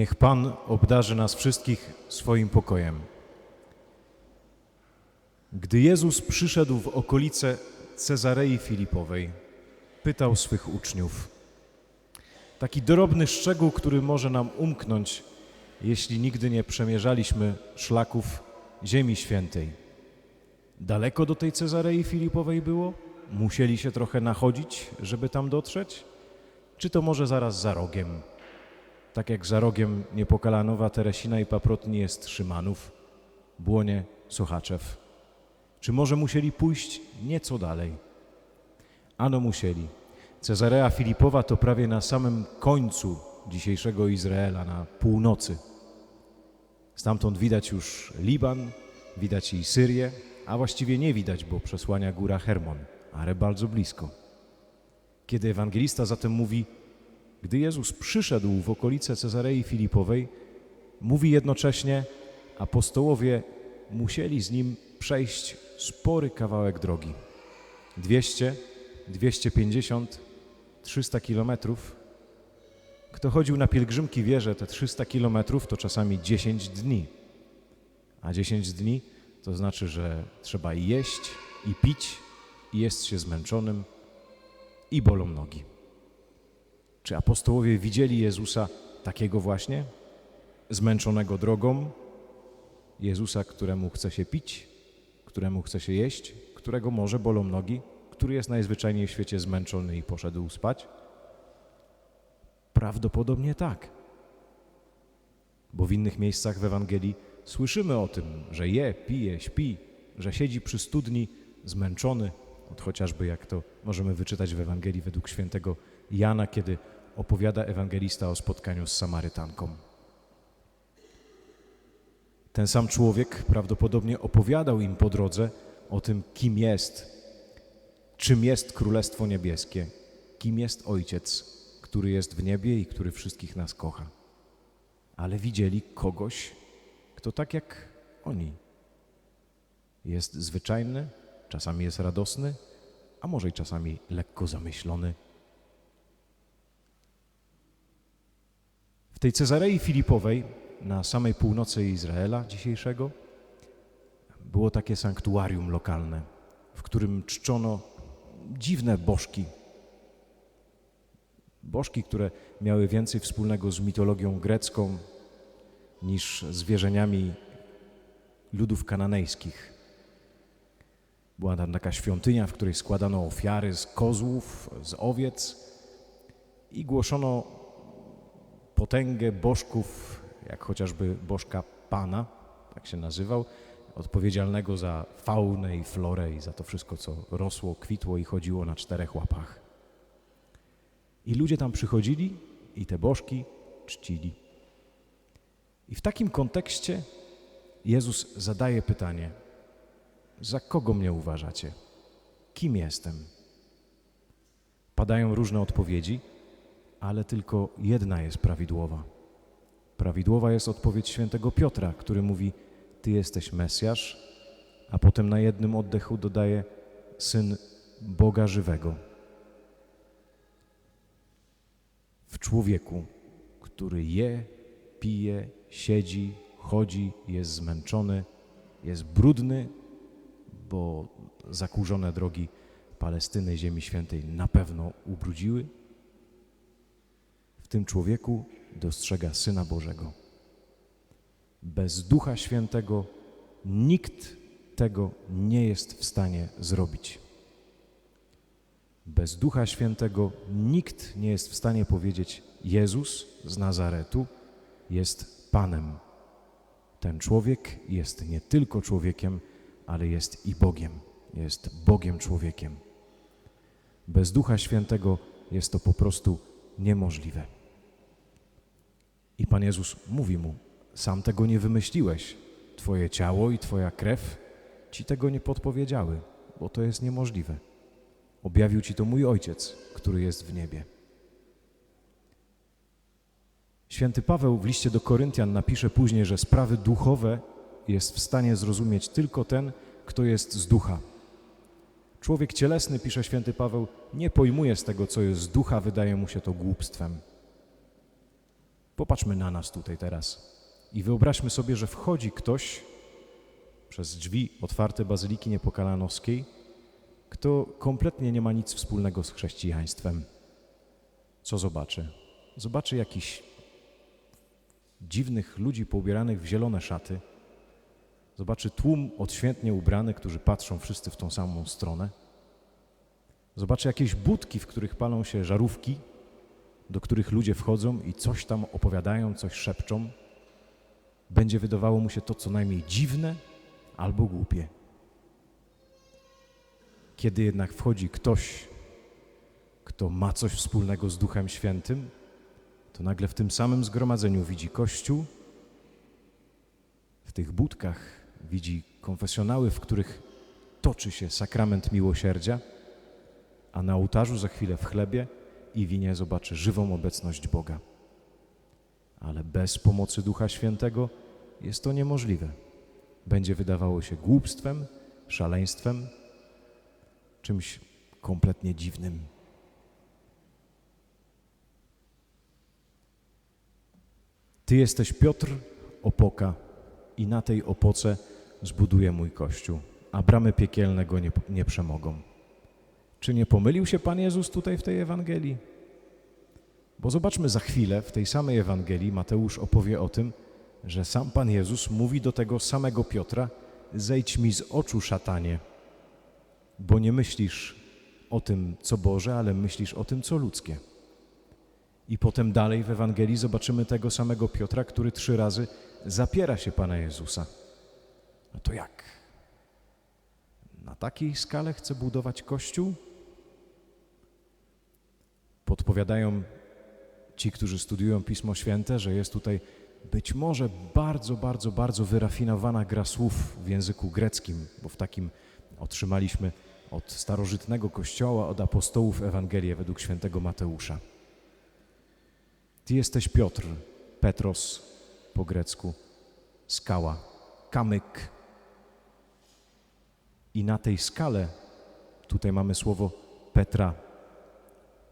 Niech Pan obdarzy nas wszystkich swoim pokojem. Gdy Jezus przyszedł w okolice Cezarei Filipowej, pytał swych uczniów. Taki drobny szczegół, który może nam umknąć, jeśli nigdy nie przemierzaliśmy szlaków Ziemi Świętej. Daleko do tej Cezarei Filipowej było? Musieli się trochę nachodzić, żeby tam dotrzeć? Czy to może zaraz za rogiem? Tak jak za rogiem Niepokalanowa, Teresina i Paprotni jest Szymanów, Błonie, Sochaczew. Czy może musieli pójść nieco dalej? Ano musieli. Cezarea Filipowa to prawie na samym końcu dzisiejszego Izraela, na północy. Stamtąd widać już Liban, widać i Syrię, a właściwie nie widać, bo przesłania góra Hermon, ale bardzo blisko. Kiedy ewangelista zatem mówi, gdy Jezus przyszedł w okolice Cezarei Filipowej, mówi jednocześnie, apostołowie musieli z nim przejść spory kawałek drogi. 200, 250, 300 kilometrów. Kto chodził na pielgrzymki wie, że te 300 kilometrów to czasami 10 dni. A 10 dni to znaczy, że trzeba jeść, i pić, i jest się zmęczonym, i bolą nogi. Czy apostołowie widzieli Jezusa takiego właśnie, zmęczonego drogą, Jezusa, któremu chce się pić, któremu chce się jeść, którego może bolą nogi, który jest najzwyczajniej w świecie zmęczony i poszedł spać? Prawdopodobnie tak. Bo w innych miejscach w Ewangelii słyszymy o tym, że je, pije, śpi, że siedzi przy studni zmęczony, od chociażby jak to możemy wyczytać w Ewangelii według świętego Jana, kiedy opowiada ewangelista o spotkaniu z Samarytanką. Ten sam człowiek prawdopodobnie opowiadał im po drodze o tym, kim jest, czym jest Królestwo Niebieskie, kim jest Ojciec, który jest w niebie i który wszystkich nas kocha. Ale widzieli kogoś, kto tak jak oni jest zwyczajny, czasami jest radosny, a może i czasami lekko zamyślony. Tej Cezarei Filipowej, na samej północy Izraela dzisiejszego, było takie sanktuarium lokalne, w którym czczono dziwne bożki. Bożki, które miały więcej wspólnego z mitologią grecką niż z wierzeniami ludów kananejskich. Była tam taka świątynia, w której składano ofiary z kozłów, z owiec i głoszono potęgę bożków, jak chociażby bożka Pana, tak się nazywał, odpowiedzialnego za faunę i florę i za to wszystko, co rosło, kwitło i chodziło na czterech łapach. I ludzie tam przychodzili i te bożki czcili. I w takim kontekście Jezus zadaje pytanie: Za kogo mnie uważacie? Kim jestem? Padają różne odpowiedzi, ale tylko jedna jest prawidłowa. Prawidłowa jest odpowiedź świętego Piotra, który mówi: Ty jesteś Mesjasz, a potem na jednym oddechu dodaje: Syn Boga żywego. W człowieku, który je, pije, siedzi, chodzi, jest zmęczony, jest brudny, bo zakurzone drogi Palestyny, Ziemi Świętej na pewno ubrudziły. Tym człowieku dostrzega Syna Bożego. Bez Ducha Świętego nikt tego nie jest w stanie zrobić. Bez Ducha Świętego nikt nie jest w stanie powiedzieć: Jezus z Nazaretu jest Panem. Ten człowiek jest nie tylko człowiekiem, ale jest i Bogiem. Jest Bogiem człowiekiem. Bez Ducha Świętego jest to po prostu niemożliwe. I Pan Jezus mówi mu: Sam tego nie wymyśliłeś. Twoje ciało i Twoja krew ci tego nie podpowiedziały, bo to jest niemożliwe. Objawił ci to mój Ojciec, który jest w niebie. Święty Paweł w liście do Koryntian napisze później, że sprawy duchowe jest w stanie zrozumieć tylko ten, kto jest z ducha. Człowiek cielesny, pisze święty Paweł, nie pojmuje z tego, co jest z ducha, wydaje mu się to głupstwem. Popatrzmy na nas tutaj teraz i wyobraźmy sobie, że wchodzi ktoś przez drzwi otwarte Bazyliki Niepokalanowskiej, kto kompletnie nie ma nic wspólnego z chrześcijaństwem. Co zobaczy? Zobaczy jakichś dziwnych ludzi poubieranych w zielone szaty. Zobaczy tłum odświętnie ubrany, którzy patrzą wszyscy w tą samą stronę. Zobaczy jakieś budki, w których palą się żarówki, do których ludzie wchodzą i coś tam opowiadają, coś szepczą. Będzie wydawało mu się to co najmniej dziwne albo głupie. Kiedy jednak wchodzi ktoś, kto ma coś wspólnego z Duchem Świętym, to nagle w tym samym zgromadzeniu widzi Kościół, w tych budkach widzi konfesjonały, w których toczy się sakrament miłosierdzia, a na ołtarzu za chwilę w chlebie i winie zobaczy żywą obecność Boga. Ale bez pomocy Ducha Świętego jest to niemożliwe. Będzie wydawało się głupstwem, szaleństwem, czymś kompletnie dziwnym. Ty jesteś Piotr, opoka, i na tej opoce zbuduję mój kościół, a bramy piekielne go nie, nie przemogą. Czy nie pomylił się Pan Jezus tutaj w tej Ewangelii? Bo zobaczmy za chwilę, w tej samej Ewangelii Mateusz opowie o tym, że sam Pan Jezus mówi do tego samego Piotra: Zejdź mi z oczu, szatanie, bo nie myślisz o tym, co Boże, ale myślisz o tym, co ludzkie. I potem dalej w Ewangelii zobaczymy tego samego Piotra, który trzy razy zapiera się Pana Jezusa. No to jak? Na takiej skale chce budować Kościół? Podpowiadają ci, którzy studiują Pismo Święte, że jest tutaj być może bardzo, bardzo, bardzo wyrafinowana gra słów w języku greckim, bo w takim otrzymaliśmy od starożytnego Kościoła, od apostołów Ewangelię według świętego Mateusza. Ty jesteś Piotr, Petros po grecku, skała, kamyk. I na tej skale, tutaj mamy słowo Petra,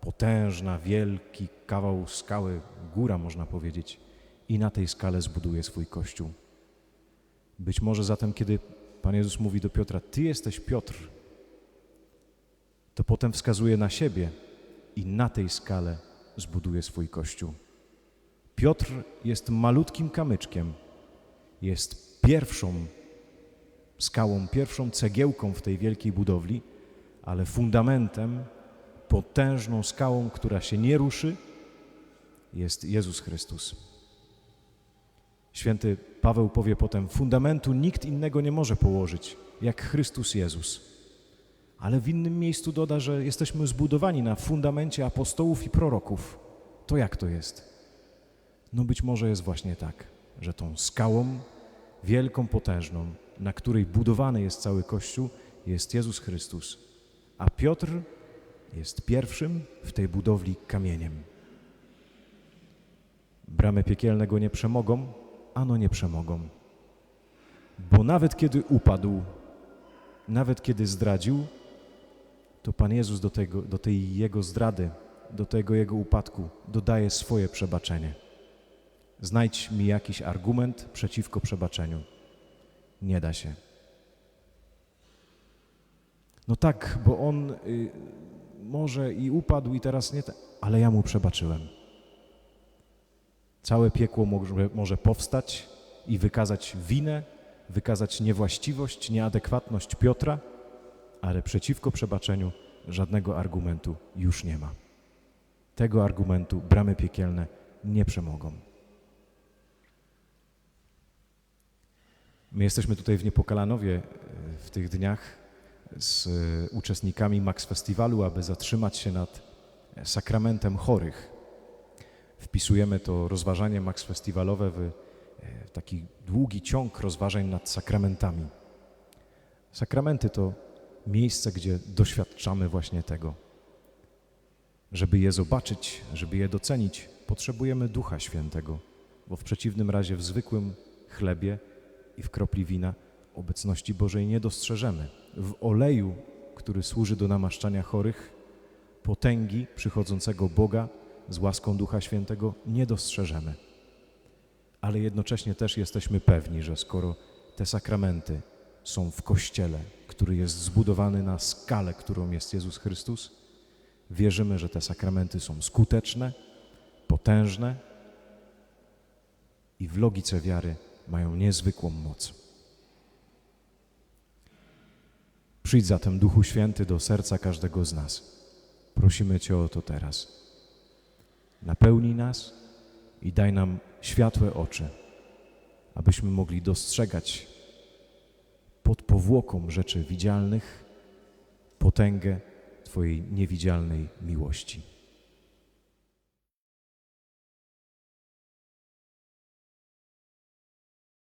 potężna, wielki kawał skały, góra można powiedzieć, i na tej skale zbuduje swój kościół. Być może zatem, kiedy Pan Jezus mówi do Piotra, Ty jesteś Piotr, to potem wskazuje na siebie i na tej skale zbuduje swój kościół. Piotr jest malutkim kamyczkiem, jest pierwszą skałą, pierwszą cegiełką w tej wielkiej budowli, ale fundamentem, potężną skałą, która się nie ruszy, jest Jezus Chrystus. Święty Paweł powie potem: Fundamentu nikt innego nie może położyć, jak Chrystus Jezus. Ale w innym miejscu doda, że jesteśmy zbudowani na fundamencie apostołów i proroków. To jak to jest? No być może jest właśnie tak, że tą skałą wielką, potężną, na której budowany jest cały Kościół, jest Jezus Chrystus, a Piotr jest pierwszym w tej budowli kamieniem. Bramy piekielne go nie przemogą, ano nie przemogą. Bo nawet kiedy upadł, nawet kiedy zdradził, to Pan Jezus do, tego, do tej Jego zdrady, do tego Jego upadku dodaje swoje przebaczenie. Znajdź mi jakiś argument przeciwko przebaczeniu. Nie da się. No tak, bo on y, może i upadł i teraz nie, ale ja mu przebaczyłem. Całe piekło może, może powstać i wykazać winę, wykazać niewłaściwość, nieadekwatność Piotra, ale przeciwko przebaczeniu żadnego argumentu już nie ma. Tego argumentu bramy piekielne nie przemogą. My jesteśmy tutaj w Niepokalanowie e, w tych dniach z e, uczestnikami Max Festiwalu, aby zatrzymać się nad sakramentem chorych. Wpisujemy to rozważanie Max Festiwalowe w e, taki długi ciąg rozważań nad sakramentami. Sakramenty to miejsce, gdzie doświadczamy właśnie tego. Żeby je zobaczyć, żeby je docenić, potrzebujemy Ducha Świętego, bo w przeciwnym razie w zwykłym chlebie i w kropli wina obecności Bożej nie dostrzeżemy. W oleju, który służy do namaszczania chorych, potęgi przychodzącego Boga z łaską Ducha Świętego nie dostrzeżemy. ale jednocześnie też jesteśmy pewni, że skoro te sakramenty są w Kościele, który jest zbudowany na skalę, którą jest Jezus Chrystus, wierzymy, że te sakramenty są skuteczne, potężne i w logice wiary mają niezwykłą moc. Przyjdź zatem, Duchu Święty, do serca każdego z nas. Prosimy Cię o to teraz. Napełnij nas i daj nam światłe oczy, abyśmy mogli dostrzegać pod powłoką rzeczy widzialnych potęgę Twojej niewidzialnej miłości.